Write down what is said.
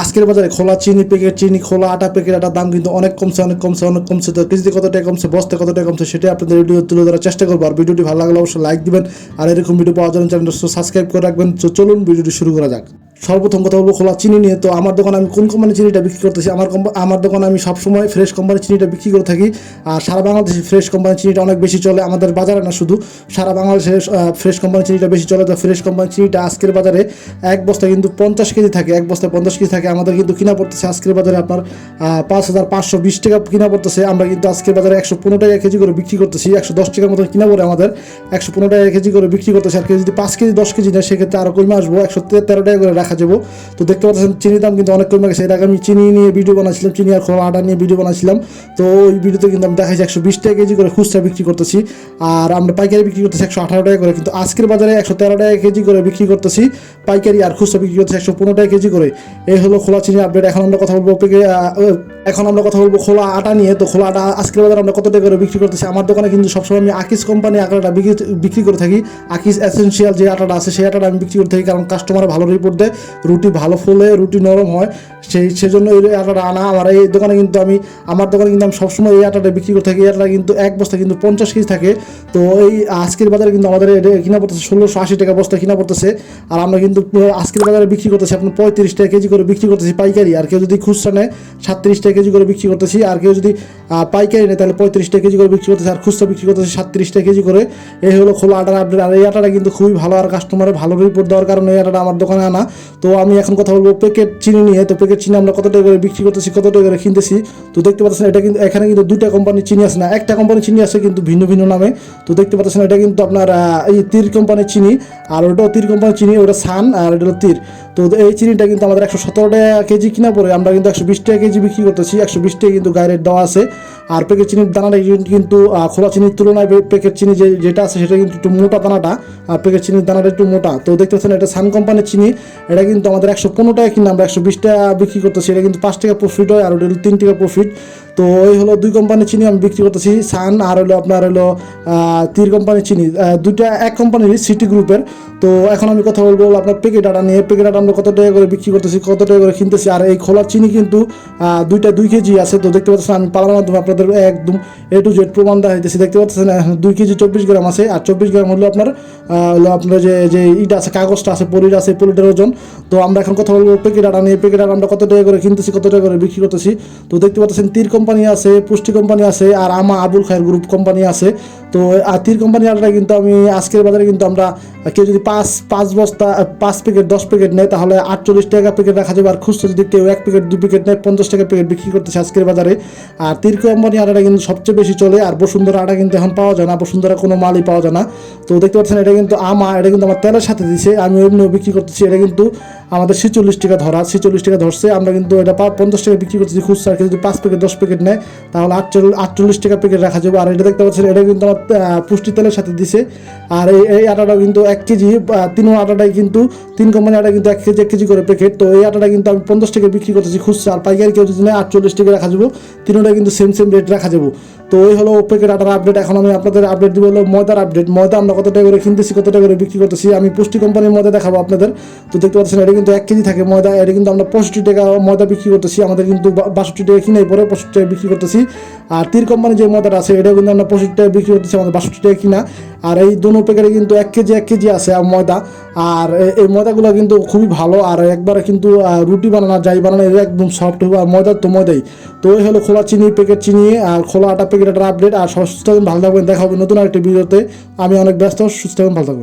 আজকের বাজারে খোলা চিনি প্যাকেট চিনি খোলা আটা প্যাকেট আটার দাম কিন্তু অনেক কমছে অনেক কমছে অনেক কমছে। তো কেজিতে কত টাকা কমছে বস্তে কত টাকা কমছে, সেটাই আপনাদের ভিডিও তুলে ধরার চেষ্টা করব। আর ভিডিওটি ভালো লাগলে অবশ্যই লাইক দিবেন। আর এরকম ভিডিও পাওয়ার জন্য চ্যানেলটা সাবস্ক্রাইব করে রাখবেন। তো চলুন, ভিডিওটি শুরু করা যাক। সর্বপ্রথম কথা বলব খোলা চিনি নিয়ে। তো আমার দোকানে আমি কোন কোম্পানির চিনিটা বিক্রি করতেছি? আমার আমার দোকানে আমি সবসময় ফ্রেশ কোম্পানির চিনিটা বিক্রি করে থাকি। আর সারা বাংলাদেশে ফ্রেশ কোম্পানির চিনিটা অনেক বেশি চলে। আমাদের বাজারে না শুধু, সারা বাংলাদেশে ফ্রেশ কোম্পানির চিনিটা বেশি চলে। তো ফ্রেশ কোম্পানির চিনিটা আজকের বাজারে এক বস্তা কিন্তু পঞ্চাশ কেজি থাকে। এক বস্তায় পঞ্চাশ কেজি থাকে। আমাদের কিন্তু কিনা পড়তেছে আজকের বাজারে আপনার পাঁচ হাজার পাঁচশো বিশ টাকা কিনা পড়তেছে। আমরা কিন্তু আজকের বাজারে একশো পনেরো টাকা কেজি করে বিক্রি করতেছি। একশো দশ টাকার মতো কিনা পড়ে আমাদের। একশো পনেরো টাকা কেজি করে বিক্রি করতেছে। আর কেউ যদি পাঁচ কেজি, দশ কেজি নেয়, সেক্ষেত্রে আরও কমে আসব। একশো তেরো টাকা করে রাখা যাব। তো দেখতে পাচ্ছেন, চিনির দাম কিন্তু অনেক কমে গেছে এর আগে আমি চিনি নিয়ে ভিডিও বানাচ্ছিলাম চিনি আর খোলা আটা নিয়ে ভিডিও বানাচ্ছিলাম তো ওই ভিডিওতে কিন্তু আমি দেখাচ্ছি একশো বিশ টাকা কেজি করে খুচরা বিক্রি করতেছি। আর আমরা পাইকারি বিক্রি করতেছি একশো আঠারো টাকা করে, কিন্তু আজকের বাজারে একশো তেরো টাকা কেজি করে বিক্রি করতেছি। পাইকারি আর খুচরা বিক্রি করতেছি একশো পনেরো টাকা কেজি করে। এই হলো খোলা চিনি আপডেট এখন আমরা কথা বলব এখন আমরা কথা বলব খোলা আটা নিয়ে। তো খোলা আটা আজকের বাজারে আমরা কত টাকা করে বিক্রি করতেছি? আমার দোকানে কিন্তু সবসময় আমি আকিস কোম্পানি আটাটা বিক্রি বিক্রি করে থাকি। আকিস এসেন্সিয়াল যে আটাটা আছে, সেই আটাটা আমি বিক্রি করে থাকি, কারণ কাস্টমার ভালো রিপোর্ট দেয়। রুটি ভালো ফুলে রুটি নরম হয়। সেই সেজন্য এই আটাটা আনা। আমার এই দোকানে কিন্তু আমি আমার দোকানে কিন্তু আমি সবসময় এই আটাটা বিক্রি করে থাকি। এই আটাটা কিন্তু এক বস্তা কিন্তু পঞ্চাশ কেজি থাকে। তো এই আজকের বাজারে কিন্তু আমাদের কিনা পড়তেছে ষোলোশো আশি টাকা বস্তা কিনা পড়তেছে। আর আমরা কিন্তু আজকের বাজারে বিক্রি করতেছি আপনার পঁয়ত্রিশ টাকা কেজি করে বিক্রি করতেছি পাইকারি। আর কেউ যদি খুচরা নেয়, সাতত্রিশ টাকা কেজি করে বিক্রি করতেছি। আর কেউ যদি পাইকারি নেয়, তাহলে পঁয়ত্রিশ টাকা কেজি করে বিক্রি করতেছি। আর খুচরা বিক্রি করতেছি, সাতত্রিশ টাকা কেজি করে। এই হলো খোলা আটার আপডেট। আর এই আটাটা কিন্তু খুবই ভালো। আর কাস্টমারের ভালো রিপোর্ট দেওয়ার কারণে এই আটাটা আমার দোকানে আনা। তো আমি এখন কথা বলব প্যাকেট চিনি নিয়ে। তো প্যাকেট চিনি আমরা কত টাকা করে বিক্রি করতেছি, কত টাকা করে কিনতেছি, তো দেখতে পাচ্ছেন এটা কিন্তু, এখানে কিন্তু দুটা কোম্পানি চিনি আছে না, একটা কোম্পানি চিনি আছে কিন্তু ভিন্ন ভিন্ন নামে, তো দেখতে পাচ্ছেন এটা কিন্তু আপনার এই তীর কোম্পানির চিনি, আর ওটা তীর কোম্পানির চিনি, ওটা সান, আর এটা তীর। তো এই চিনিটা কিন্তু আমাদের একশো সতেরো টাকা কেজি কিনা পরে আমরা কিন্তু একশো বিশ টাকা কেজি বিক্রি করতেছি, একশো বিশ টাকা কিন্তু গায়ে দেওয়া আছে। আর প্যাকেট চিনির দানাটা কিন্তু খোলা চিনির তুলনায় প্যাকেট চিনি যে যেটা আছে সেটা কিন্তু একটু মোটা দানাটা, আর প্যাকেট চিনির দানাটা একটু মোটা। তো দেখতে পাচ্ছেন এটা সান কোম্পানির চিনি, এটা কিন্তু আমাদের একশো পনেরো টাকা কিনা আমরা একশো বিশ টাকা বিক্রি করতেছি, এটা কিন্তু পাঁচ টাকা প্রফিট হয়, আর ওটা তিন টাকা প্রফিট তো এই হলো দুই কোম্পানির চিনি আমি বিক্রি করতেছি। সান আর হলো আপনার হলো তীর কোম্পানির চিনি। দুইটা এক কোম্পানির সিটি গ্রুপের তো এখন আমি কথা বলব আপনার প্যাকেট আটা নিয়ে। প্যাকেট আটা আমরা কত টাকা করে বিক্রি করতেছি, কত টাকা করে কিনতেছি। আর এই খোলার চিনি কিন্তু দুইটা দুই কেজি আছে। তো দেখতে পাচ্ছেন আমি পালার মাধ্যমে আপনাদের একদম এ টু জেড প্রমাণ দেখাইতেছি। দেখতে পাচ্ছেন দুই কেজি চব্বিশ গ্রাম আছে। আর চব্বিশ গ্রাম হলো আপনার হলো আপনার যে যে ইটা আছে, কাগজটা আছে, পলির আছে, পলিটার ওজন। তো আমরা এখন কথা বলব প্যাকেট আটা নিয়ে। প্যাকেট আটা আমরা কত টাকা করে কিনতেছি, কত টাকা করে বিক্রি করতেছি। তো দেখতে পাচ্ছেন, তীর কোম্পানি আছে, পুষ্টি কোম্পানি আছে, আর আমা আবুল খায়ের গ্রুপ কোম্পানি আছে। তো আর তীর কোম্পানি আটাটা কিন্তু আমি, আজকের বাজারে কিন্তু আমরা, কেউ যদি পাঁচ পাঁচ বস্তা পাঁচ প্যাকেট দশ প্যাকেট নেয়, তাহলে আটচল্লিশ টাকা প্যাকেট রাখা যাবে। আর খুচরা যদি কেউ এক প্যাকেট দুই প্যাকেট নেয়, পঞ্চাশ টাকা প্যাকেট বিক্রি করতেছে আজকের বাজারে। আর তীর কোম্পানি আটাটা কিন্তু সবচেয়ে বেশি চলে, আর বসুন্ধরা আটা কিন্তু এখন পাওয়া যায় না, বসুন্ধরা কোনো মালই পাওয়া যায় না। তো দেখতে পাচ্ছেন, এটা কিন্তু আমা, এটা কিন্তু আমার তেলের সাথে দিছে, আমি এমনিও বিক্রি করতেছি, এটা কিন্তু আমাদের ছেচল্লিশ টাকা ধরা, ছেচল্লিশ টাকা ধরছে, আমরা কিন্তু এটা পঞ্চাশ টাকা বিক্রি করতেছি, খুচরা যদি পাঁচ প্যাকেট দশ প্যাকেট নেয়, তাহলে আটচল্লিশ আটচল্লিশ টাকা প্যাকেট রাখা যাবে। আর এটা দেখতে পাচ্ছেন, এটা কিন্তু আমার পুষ্টি তেলের সাথে দিছে। আর এই এই আটাটা কিন্তু এক কেজি তিন আটাটাই কিন্তু, তিন কোম্পানি আটা কিন্তু এক কেজি এক কেজি করে প্যাকেট তো এই আটাটা কিন্তু আমি পঞ্চাশ টাকা বিক্রি করতেছি, খুচরা। আর পাইকারি কেউ যদি নেয়, আটচল্লিশ টাকা রাখা যাব। তিনটা কিন্তু সেম সেম রেট রাখা যাব। তো এই হলো প্যাকেট আটার আপডেট এখন আমি আপনাদের আপডেট দিব হলো ময়দার আপডেট ময়দা আমরা কত টাকা করে কিনতেছি, কত টাকা করে বিক্রি করতেছি, আমি পুষ্টি কোম্পানির ময়দা দেখাবো আপনাদের। তো দেখতে পাচ্ছেন, এটা কিন্তু এক কেজি থাকে ময়দা, এটা কিন্তু আমরা পঁয়ষট্টি টাকা ময়দা বিক্রি করতেছি, আমাদের কিন্তু বাষট্টি টাকা কিনে পরে পঁয়ষট্টি টাকা বিক্রি করতেছি। আর তীর কোম্পানির যে ময়দাটা আছে এটা কিন্তু আমরা পঁয়ষট্টি টাকা বিক্রি করতেছি, আমাদের বাষট্টি টাকা কিনা। আর এই দুনো প্যাকেটে কিন্তু এক কেজি এক কেজি আছে আর ময়দা। আর এই ময়দাগুলো কিন্তু খুবই ভালো, আর একবারে কিন্তু রুটি বানানো, যাই বানানো এটা একদম সফট হবে আর ময়দা তো ময়দাই। তো এই হলো খোলা চিনি প্যাকেট চিনি, আর খোলা আটা প্যাকেটের আপডেট আর সুস্থ ভালো থাকবেন দেখা হবে নতুন আরেকটি ভিডিওতে। আমি অনেক ব্যস্ত, সুস্থ ভালো থাকবেন